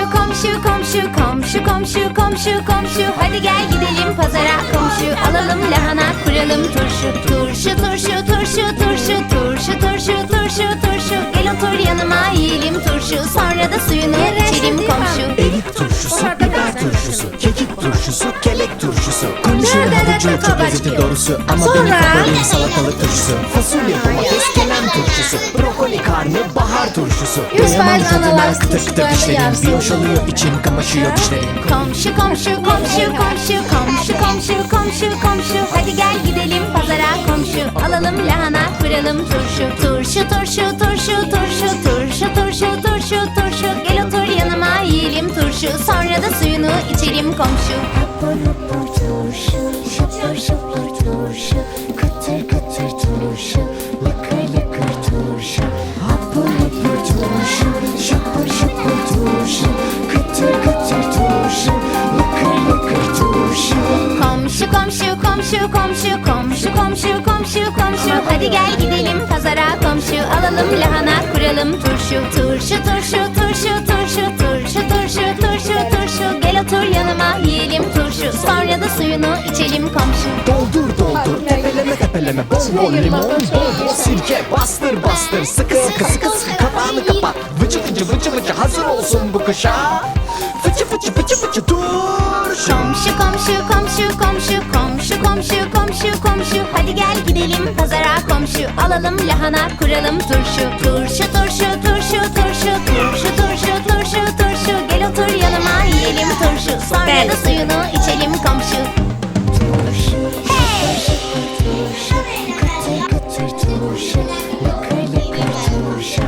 komşu komşu komşu komşu komşu komşu komşu. Hadi gel gidelim pazara komşu. Alalım lahana kuralım turşu. Turşu turşu turşu turşu turşu turşu turşu turşu. Gel otur yanıma yiyelim turşu. Sonra da suyunu içelim komşu. Erik turşusu, biber turşusu, kekik turşusu, kelek turşusu. Konuşuyor havucu çok lezzetli doğrusu. Ama Sonra? benim favorim salatalık turşusu. Fasulye, domates, kenem turşusu. Brokoli, karnabahar turşusu Yüz Doyamam tadına dişlerim yarısı Bir hoş oluyor. içim kamaşıyor dişlerim Komşu komşu komşu komşu komşu komşu komşu komşu Hadi gel gidelim pazara komşu Alalım lahana kuralım turşu Turşu turşu turşu turşu turşu turşu turşu turşu Gel otur yanıma yiyelim turşu Sonra da suyunu içelim komşu Hapur hapur turşu, şapur şapur turşu, komşu komşu komşu komşu komşu komşu. Komşu Hadi gel gidelim pazara komşu. Alalım lahana kuralım. Turşu Turşu turşu turşu turşu turşu turşu turşu turşu. Gel otur yanıma yiyelim turşu. Sonra da suyunu içelim komşu. Doldur doldur. Tepeleme tepeleme. Bol bol limon bol bol sirke. Bastır bastır. Sıkı sıkı sıkı sıkı. Kapağını kapat. Vıcı vıcı vıcı vıcı. Hazır olsun bu kışa. Fıçı fıçı fıçı fıçı. Turşu Komşu komşu komşu komşu komşu komşu komşu komşu Hadi gel gidelim pazara komşu Alalım lahana kuralım turşu Turşu turşu turşu turşu turşu turşu turşu turşu Gel otur yanıma yiyelim turşu Sonra da suyunu içelim komşu Turşu, kıtır kıtır turşu, lıkır lıkır turşu.